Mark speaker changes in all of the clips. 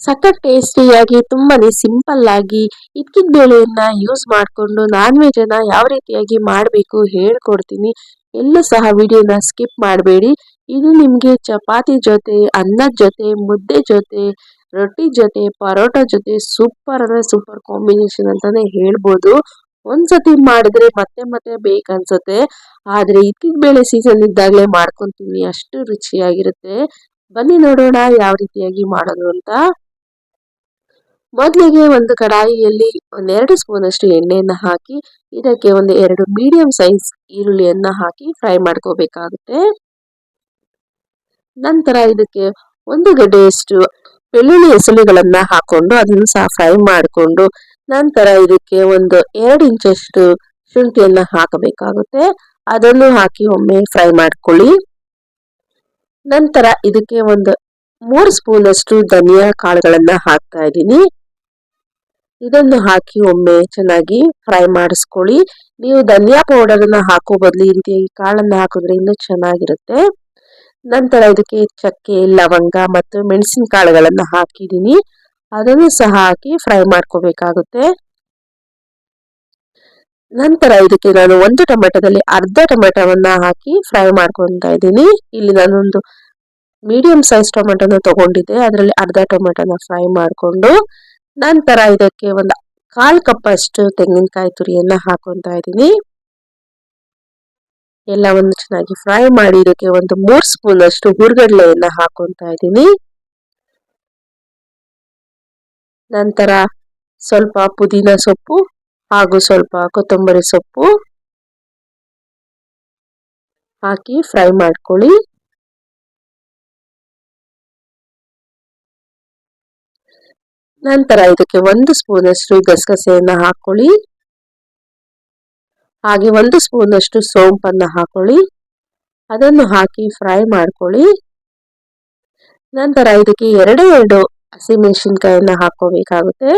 Speaker 1: ಸಖತ್ ಟೇಸ್ಟಿಯಾಗಿ, ತುಂಬಾನೇ ಸಿಂಪಲ್ ಆಗಿ ಇದ್ಕಿದ ಬೇಳೆಯನ್ನ ಯೂಸ್ ಮಾಡಿಕೊಂಡು ನಾನ್ ವೆಜ್ ಅನ್ನ ಯಾವ ರೀತಿಯಾಗಿ ಮಾಡಬೇಕು ಹೇಳ್ಕೊಡ್ತೀನಿ. ಎಲ್ಲೂ ಸಹ ವಿಡಿಯೋನ ಸ್ಕಿಪ್ ಮಾಡಬೇಡಿ. ಇದು ನಿಮಗೆ ಚಪಾತಿ ಜೊತೆ, ಅನ್ನದ ಜೊತೆ, ಮುದ್ದೆ ಜೊತೆ, ರೊಟ್ಟಿ ಜೊತೆ, ಪರೋಟ ಜೊತೆ ಸೂಪರ್ ಅಂದ್ರೆ ಸೂಪರ್ ಕಾಂಬಿನೇಷನ್ ಅಂತಾನೆ ಹೇಳ್ಬೋದು. ಒಂದ್ಸತಿ ಮಾಡಿದ್ರೆ ಮತ್ತೆ ಮತ್ತೆ ಬೇಕನ್ಸುತ್ತೆ. ಆದ್ರೆ ಇದ್ಕಿದ ಬೇಳೆ ಸೀಸನ್ ಇದ್ದಾಗಲೇ ಮಾಡ್ಕೊಂತೀನಿ, ಅಷ್ಟು ರುಚಿಯಾಗಿರುತ್ತೆ. ಬನ್ನಿ ನೋಡೋಣ ಯಾವ ರೀತಿಯಾಗಿ ಮಾಡೋದು ಅಂತ. ಮೊದಲಿಗೆ ಒಂದು ಕಡಾಯಿಯಲ್ಲಿ ಒಂದೆರಡು ಸ್ಪೂನ್ ಅಷ್ಟು ಎಣ್ಣೆಯನ್ನು ಹಾಕಿ, ಇದಕ್ಕೆ ಒಂದು ಎರಡು ಮೀಡಿಯಂ ಸೈಜ್ ಈರುಳ್ಳಿಯನ್ನು ಹಾಕಿ ಫ್ರೈ ಮಾಡ್ಕೋಬೇಕಾಗುತ್ತೆ. ನಂತರ ಇದಕ್ಕೆ ಒಂದು ಗಡ್ಡೆಯಷ್ಟು ಬೆಳ್ಳುಳ್ಳಿ ಹೆಸಳುಗಳನ್ನು ಹಾಕೊಂಡು ಅದನ್ನು ಸಹ ಫ್ರೈ ಮಾಡಿಕೊಂಡು, ನಂತರ ಇದಕ್ಕೆ ಒಂದು ಎರಡು ಇಂಚಷ್ಟು ಶುಂಠಿಯನ್ನು ಹಾಕಬೇಕಾಗುತ್ತೆ. ಅದನ್ನು ಹಾಕಿ ಒಮ್ಮೆ ಫ್ರೈ ಮಾಡ್ಕೊಳ್ಳಿ. ನಂತರ ಇದಕ್ಕೆ ಒಂದು ಮೂರು ಸ್ಪೂನ್ ಅಷ್ಟು ಧನಿಯಾ ಕಾಳುಗಳನ್ನ ಹಾಕ್ತಾ ಇದ್ದೀನಿ. ಇದನ್ನು ಹಾಕಿ ಒಮ್ಮೆ ಚೆನ್ನಾಗಿ ಫ್ರೈ ಮಾಡಿಸ್ಕೊಳ್ಳಿ. ನೀವು ಧನಿಯಾ ಪೌಡರ್ ಅನ್ನ ಹಾಕೋ ಬದಲು ಈ ರೀತಿಯಾಗಿ ಕಾಳನ್ನ ಹಾಕಿದ್ರೆ ಇನ್ನೂ ಚೆನ್ನಾಗಿರುತ್ತೆ. ನಂತರ ಇದಕ್ಕೆ ಚಕ್ಕೆ, ಲವಂಗ ಮತ್ತು ಮೆಣಸಿನ ಕಾಳುಗಳನ್ನ ಹಾಕಿದ್ದೀನಿ. ಅದನ್ನು ಸಹ ಹಾಕಿ ಫ್ರೈ ಮಾಡ್ಕೋಬೇಕಾಗುತ್ತೆ. ನಂತರ ಇದಕ್ಕೆ ನಾನು ಒಂದು ಟೊಮೆಟೊದಲ್ಲಿ ಅರ್ಧ ಟೊಮೆಟೊವನ್ನ ಹಾಕಿ ಫ್ರೈ ಮಾಡ್ಕೊತಾ ಇದ್ದೀನಿ. ಇಲ್ಲಿ ನಾನೊಂದು ಮೀಡಿಯಂ ಸೈಜ್ ಟೊಮೆಟೊನ ತಗೊಂಡಿದ್ದೆ. ಅದರಲ್ಲಿ ಅರ್ಧ ಟೊಮೆಟೊನ ಫ್ರೈ ಮಾಡಿಕೊಂಡು ನಂತರ ಇದಕ್ಕೆ ಒಂದು ಕಾಲ್ ಕಪ್ ಅಷ್ಟು ತೆಂಗಿನಕಾಯಿ ತುರಿಯನ್ನ ಹಾಕೊತಾ ಇದ್ದೀನಿ. ಎಲ್ಲವನ್ನು ಚೆನ್ನಾಗಿ ಫ್ರೈ ಮಾಡಿ ಇದಕ್ಕೆ ಒಂದು ಮೂರು ಸ್ಪೂನ್ ಅಷ್ಟು ಹುರ್ಗಡ್ಲೆಯನ್ನ ಹಾಕೊತಾ ಇದ್ದೀನಿ. ನಂತರ ಸ್ವಲ್ಪ ಪುದೀನ ಸೊಪ್ಪು ಹಾಗೂ ಸ್ವಲ್ಪ ಕೊತ್ತಂಬರಿ ಸೊಪ್ಪು ಹಾಕಿ ಫ್ರೈ ಮಾಡ್ಕೊಳ್ಳಿ. ನಂತರ ಇದಕ್ಕೆ ಒಂದು ಸ್ಪೂನಷ್ಟು ಗಸಗಸೆಯನ್ನು ಹಾಕೊಳ್ಳಿ. ಹಾಗೆ ಒಂದು ಸ್ಪೂನಷ್ಟು ಸೋಂಪನ್ನ ಹಾಕೊಳ್ಳಿ. ಅದನ್ನು ಹಾಕಿ ಫ್ರೈ ಮಾಡ್ಕೊಳ್ಳಿ. ನಂತರ ಇದಕ್ಕೆ ಎರಡು ಎರಡು ಹಸಿಮೆಣಸಿನ್ಕಾಯನ್ನು ಹಾಕೋಬೇಕಾಗುತ್ತೆ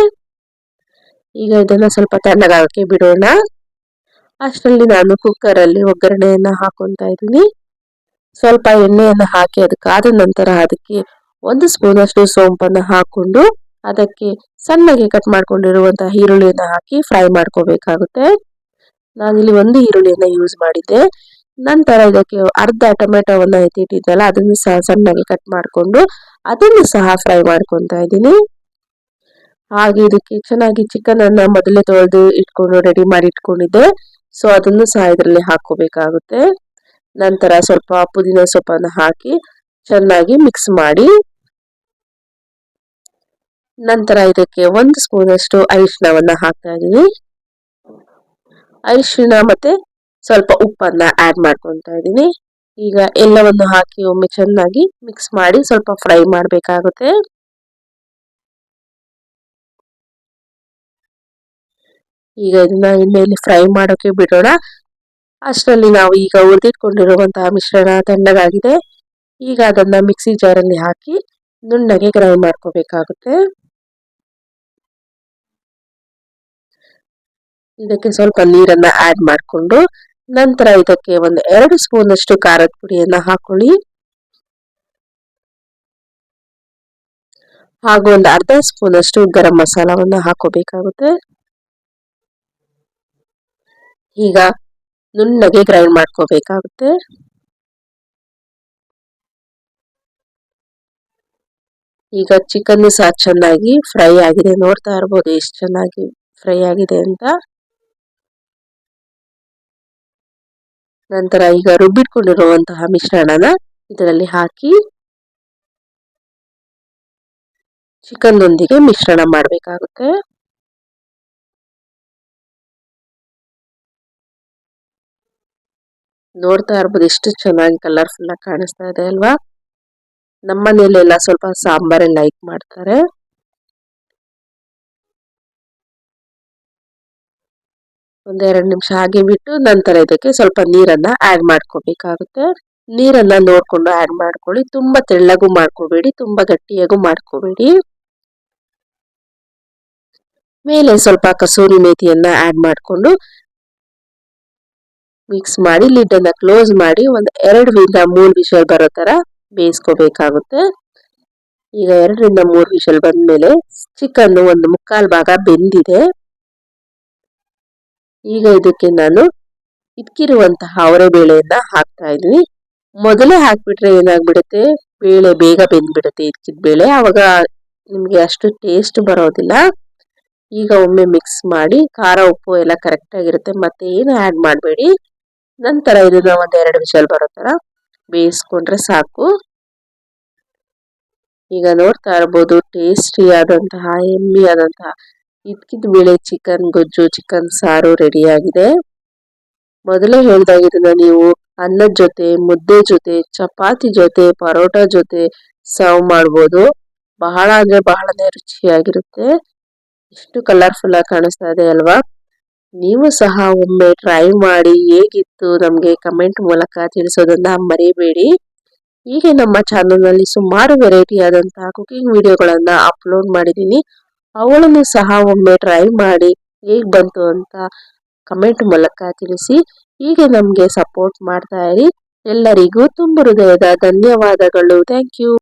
Speaker 1: ಈಗ ಇದನ್ನು ಸ್ವಲ್ಪ ತಣ್ಣಗಾಗಕ್ಕೆ ಬಿಡೋಣ. ಅಷ್ಟರಲ್ಲಿ ನಾನು ಕುಕ್ಕರಲ್ಲಿ ಒಗ್ಗರಣೆಯನ್ನು ಹಾಕೊತಾ ಇದ್ದೀನಿ. ಸ್ವಲ್ಪ ಎಣ್ಣೆಯನ್ನು ಹಾಕಿ ಅದಕ್ಕಾದ ನಂತರ ಅದಕ್ಕೆ ಒಂದು ಸ್ಪೂನಷ್ಟು ಸೋಂಪನ್ನು ಹಾಕೊಂಡು ಅದಕ್ಕೆ ಸಣ್ಣಗೆ ಕಟ್ ಮಾಡ್ಕೊಂಡಿರುವಂತಹ ಈರುಳ್ಳಿಯನ್ನು ಹಾಕಿ ಫ್ರೈ ಮಾಡ್ಕೋಬೇಕಾಗುತ್ತೆ. ನಾನಿಲ್ಲಿ ಒಂದು ಈರುಳ್ಳಿಯನ್ನು ಯೂಸ್ ಮಾಡಿದ್ದೆ. ನಂತರ ಇದಕ್ಕೆ ಅರ್ಧ ಟೊಮೆಟೊವನ್ನು ಎತ್ತಿಟ್ಟಿದ್ದಲ್ಲ, ಅದನ್ನು ಸಹ ಸಣ್ಣಗೆ ಕಟ್ ಮಾಡಿಕೊಂಡು ಅದನ್ನು ಸಹ ಫ್ರೈ ಮಾಡ್ಕೊತಾ ಇದ್ದೀನಿ. ಹಾಗೆ ಇದಕ್ಕೆ ಚೆನ್ನಾಗಿ ಚಿಕನ್ ಅನ್ನ ಮೊದಲೇ ತೊಳೆದು ಇಟ್ಕೊಂಡು ರೆಡಿ ಮಾಡಿ ಇಟ್ಕೊಂಡಿದ್ದೆ. ಸೊ ಅದನ್ನು ಸಹ ಇದರಲ್ಲಿ ಹಾಕೋಬೇಕಾಗುತ್ತೆ ನಂತರ ಸ್ವಲ್ಪ ಪುದೀನ ಸೊಪ್ಪನ್ನು ಹಾಕಿ ಚೆನ್ನಾಗಿ ಮಿಕ್ಸ್ ಮಾಡಿ. ನಂತರ ಇದಕ್ಕೆ ಒಂದು ಸ್ಪೂನ್ ಅಷ್ಟು ಅರಿಶಿನವನ್ನ ಹಾಕ್ತಾ ಇದ್ದೀನಿ. ಅರಿಶಿನ ಮತ್ತೆ ಸ್ವಲ್ಪ ಉಪ್ಪನ್ನ ಆಡ್ ಮಾಡ್ಕೊತಾ ಇದ್ದೀನಿ. ಈಗ ಎಲ್ಲವನ್ನು ಹಾಕಿ ಒಮ್ಮೆ ಚೆನ್ನಾಗಿ ಮಿಕ್ಸ್ ಮಾಡಿ ಸ್ವಲ್ಪ ಫ್ರೈ ಮಾಡಬೇಕಾಗುತ್ತೆ. ಈಗ ಇದನ್ನ ಎಣ್ಣೆಯಲ್ಲಿ ಫ್ರೈ ಮಾಡೋಕೆ ಬಿಡೋಣ. ಅಷ್ಟರಲ್ಲಿ ನಾವು ಈಗ ಉಳಿದಿಟ್ಕೊಂಡಿರುವಂತಹ ಮಿಶ್ರಣ ತಣ್ಣಗಾಗಿದೆ. ಈಗ ಅದನ್ನ ಮಿಕ್ಸಿ ಜಾರಲ್ಲಿ ಹಾಕಿ ನುಣ್ಣಗೆ ಗ್ರೈಂಡ್ ಮಾಡ್ಕೋಬೇಕಾಗುತ್ತೆ. ಇದಕ್ಕೆ ಸ್ವಲ್ಪ ನೀರನ್ನ ಆಡ್ ಮಾಡಿಕೊಂಡು ನಂತರ ಇದಕ್ಕೆ ಒಂದು ಎರಡು ಸ್ಪೂನ್ ಅಷ್ಟು ಖಾರದ ಪುಡಿಯನ್ನ ಹಾಕೊಳ್ಳಿ. ಹಾಗೂ ಒಂದು ಅರ್ಧ ಸ್ಪೂನ್ ಅಷ್ಟು ಗರಂ ಮಸಾಲವನ್ನ ಹಾಕೋಬೇಕಾಗುತ್ತೆ. ಈಗ ನುಣ್ಣಗೆ ಗ್ರೈಂಡ್ ಮಾಡ್ಕೋಬೇಕಾಗುತ್ತೆ. ಈಗ ಚಿಕನ್ ಸಹ ಚೆನ್ನಾಗಿ ಫ್ರೈ ಆಗಿದೆ. ನೋಡ್ತಾ ಇರ್ಬೋದು ಎಷ್ಟು ಚೆನ್ನಾಗಿ ಫ್ರೈ ಆಗಿದೆ ಅಂತ. ನಂತರ ಈಗ ರುಬ್ಬಿಟ್ಕೊಂಡಿರುವಂತಹ ಮಿಶ್ರಣನ ಇದರಲ್ಲಿ ಹಾಕಿ ಚಿಕನ್ನೊಂದಿಗೆ ಮಿಶ್ರಣ ಮಾಡಬೇಕಾಗುತ್ತೆ. ನೋಡ್ತಾ ಇರ್ಬೋದು ಎಷ್ಟು ಚೆನ್ನಾಗಿ ಕಲರ್ಫುಲ್ ಆಗಿ ಕಾಣಿಸ್ತಾ ಇದೆ ಅಲ್ವಾ? ನಮ್ಮ ಮನೆಯಲ್ಲೆಲ್ಲ ಸ್ವಲ್ಪ ಸಾಂಬಾರೇ ಲೈಕ್ ಮಾಡ್ತಾರೆ. ಒಂದೆರಡು ನಿಮಿಷ ಹಾಗೆ ಬಿಟ್ಟು ನಂತರ ಇದಕ್ಕೆ ಸ್ವಲ್ಪ ನೀರನ್ನ ಆಡ್ ಮಾಡ್ಕೋಬೇಕಾಗುತ್ತೆ. ನೀರನ್ನ ನೋಡ್ಕೊಂಡು ಆಡ್ ಮಾಡ್ಕೊಳ್ಳಿ. ತುಂಬಾ ತೆಳ್ಳಗೂ ಮಾಡ್ಕೋಬೇಡಿ, ತುಂಬಾ ಗಟ್ಟಿಯಾಗೂ ಮಾಡ್ಕೋಬೇಡಿ. ಮೇಲೆ ಸ್ವಲ್ಪ ಕಸೂರಿ ಮೇಥಿಯನ್ನ ಆಡ್ ಮಾಡಿಕೊಂಡು ಮಿಕ್ಸ್ ಮಾಡಿ ಲಿಡ್ಡನ್ನು ಕ್ಲೋಸ್ ಮಾಡಿ ಒಂದು ಎರಡರಿಂದ ಮೂರು ವಿಷಲ್ ಬರೋ ಥರ ಬೇಯಿಸ್ಕೋಬೇಕಾಗುತ್ತೆ. ಈಗ ಎರಡರಿಂದ ಮೂರು ವಿಷಲ್ ಬಂದ್ಮೇಲೆ ಚಿಕನ್ ಒಂದು ಮುಕ್ಕಾಲು ಭಾಗ ಬೆಂದಿದೆ. ಈಗ ಇದಕ್ಕೆ ನಾನು ಇದ್ಕಿರುವಂತಹ ಅವರೆ ಬೇಳೆಯನ್ನ ಹಾಕ್ತಾ ಇದ್ದೀನಿ ಮೊದಲೇ ಹಾಕಿಬಿಟ್ರೆ ಏನಾಗ್ಬಿಡುತ್ತೆ? ಬೇಳೆ ಬೇಗ ಬೆಂದ್ಬಿಡುತ್ತೆ ಇದ್ಕಿದ ಬೇಳೆ. ಆವಾಗ ನಿಮಗೆ ಅಷ್ಟು ಟೇಸ್ಟ್ ಬರೋದಿಲ್ಲ. ಈಗ ಒಮ್ಮೆ ಮಿಕ್ಸ್ ಮಾಡಿ ಖಾರ, ಉಪ್ಪು ಎಲ್ಲ ಕರೆಕ್ಟಾಗಿರುತ್ತೆ ಮತ್ತೆ ಏನು ಆ್ಯಡ್ ಮಾಡಬೇಡಿ? ನಂತರ ಇದನ್ನ ಒಂದು ಎರಡು ವಿಷಲ್ ಬರೋ ಥರ ಬೇಯಿಸ್ಕೊಂಡ್ರೆ ಸಾಕು. ಈಗ ನೋಡ್ತಾ ಇರ್ಬೋದು ಟೇಸ್ಟಿ ಆದಂತಹ ಎಮ್ಮಿ ಆದಂತಹ, ಇದ್ಕಿದ ಬೇಳೆ ಚಿಕನ್ ಗೊಜ್ಜು ಚಿಕನ್ ಸಾರು ರೆಡಿಯಾಗಿದೆ ಮೊದಲೇ ಹೇಳ್ದಾಗಿದ್ದನ್ನ ನೀವು ಅನ್ನದ ಜೊತೆ, ಮುದ್ದೆ ಜೊತೆ, ಚಪಾತಿ ಜೊತೆ, ಪರೋಟ ಜೊತೆ ಸರ್ವ್ ಮಾಡ್ಬೋದು. ಬಹಳ ಅಂದ್ರೆ ಬಹಳನೇ ರುಚಿಯಾಗಿರುತ್ತೆ. ಇಷ್ಟು ಕಲರ್ಫುಲ್ ಆಗಿ ಕಾಣಿಸ್ತಾ ಇದೆ ಅಲ್ವಾ? ನೀವು ಸಹ ಒಮ್ಮೆ ಟ್ರೈ ಮಾಡಿ ಹೇಗಿತ್ತು ನಮಗೆ ಕಮೆಂಟ್ ಮೂಲಕ ತಿಳಿಸೋದನ್ನ ಮರಿಬೇಡಿ. ಹೀಗೆ ನಮ್ಮ ಚಾನಲ್ನಲ್ಲಿ ಸುಮಾರು ವೆರೈಟಿ ಆದಂತಹ ಕುಕಿಂಗ್ ವಿಡಿಯೋಗಳನ್ನ ಅಪ್ಲೋಡ್ ಮಾಡಿದ್ದೀನಿ. ಅವುಗಳನ್ನು ಸಹ ಒಮ್ಮೆ ಟ್ರೈ ಮಾಡಿ ಹೇಗೆ ಬಂತು ಅಂತ ಕಮೆಂಟ್ ಮೂಲಕ ತಿಳಿಸಿ. ಹೀಗೆ ನಮಗೆ ಸಪೋರ್ಟ್ ಮಾಡ್ತಾ ಇರಿ. ಎಲ್ಲರಿಗೂ ತುಂಬ ಹೃದಯದ ಧನ್ಯವಾದಗಳು. Thank you